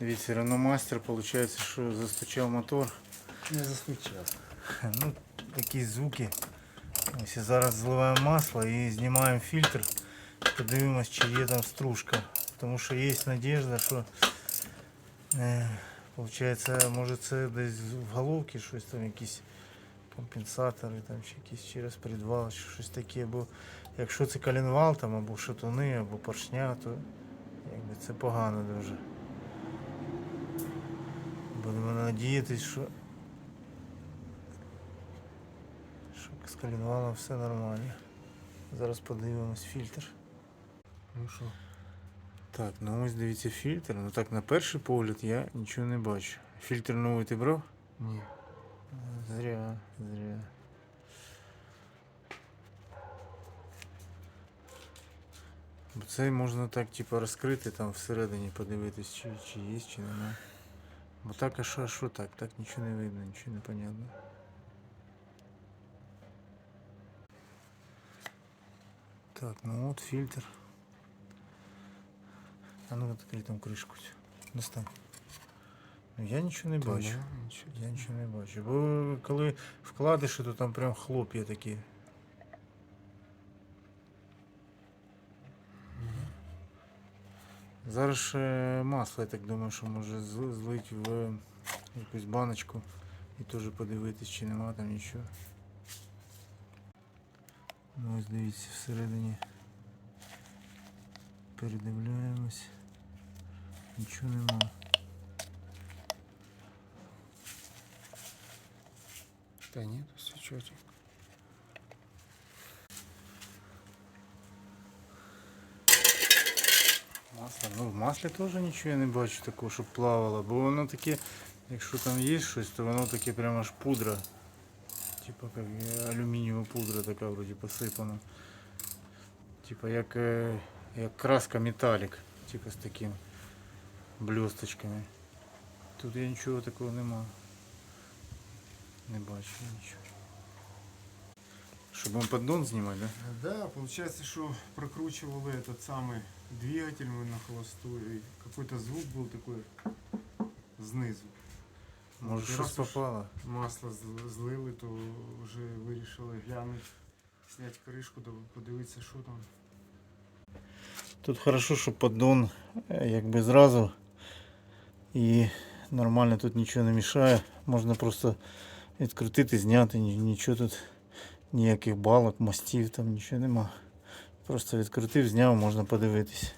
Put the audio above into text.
Дивіться, Master, виходить, що застучав мотор. Не застучав. Ну, такі звуки. Ось зараз зливаємо масло і знімаємо фільтр. Подивимось, чи є там стружка. Тому що є надіжда, що е, виходить, може це десь в головці щось там якісь компенсатори, там, чи якісь через підвал, чи щось таке. Бо якщо це коленвал там, або шатуни, або поршня, то якби це погано дуже. Будемо надіятись, що Щоб з коленвалом все нормально. Зараз подивимось фільтр. Ну що? Так, ну ось дивіться фільтр. Ну так на перший погляд я нічого не бачу. Фільтр новий ти брав? Ні. Зря, зря. Бо це можна так типу розкрити там всередині подивитись, чи, чи є, чи немає. Бо так, а що, а що так? Так нічого не видно, нічого не понятно. Так, ну от фільтр. А ну відкрий там кришку. цю. Достань. Ну я нічого не Та бачу. да, нічого. Я нічого не бачу. Бо коли вкладиш, то там прям хлоп'я такі. Зараз ще масло, я так думаю, що може зли- злить в якусь баночку і теж подивитись, чи нема там нічого. Ну ось дивіться всередині. Передивляємось. Нічого нема. Та ні, все чотенько. Масло. Ну, в маслі теж нічого я не бачу такого, щоб плавало, бо воно таке, якщо там є щось, то воно таке прямо аж пудра. Типа як алюмінієва пудра така вроді посипана. Типа як, е, як краска металік, типа з таким блісточками. Тут я нічого такого нема. Не бачу нічого. Щоб вам поддон знімати, да? Да, получается, что прокручивали этот самый двигатель мы на холостую, и какой-то звук был такой знизу. Може От, і щось раз уж попало. Масло зл- злили, то вже вирішили глянути, зняти кришку, да подивитися, що там. Тут хорошо, що поддон е, якби зразу і нормально тут нічого не мішає. Можна просто відкрутити, зняти, ні- нічого тут, ніяких балок, мостів, там нічого нема. Просто відкрутив, зняв, можна подивитись.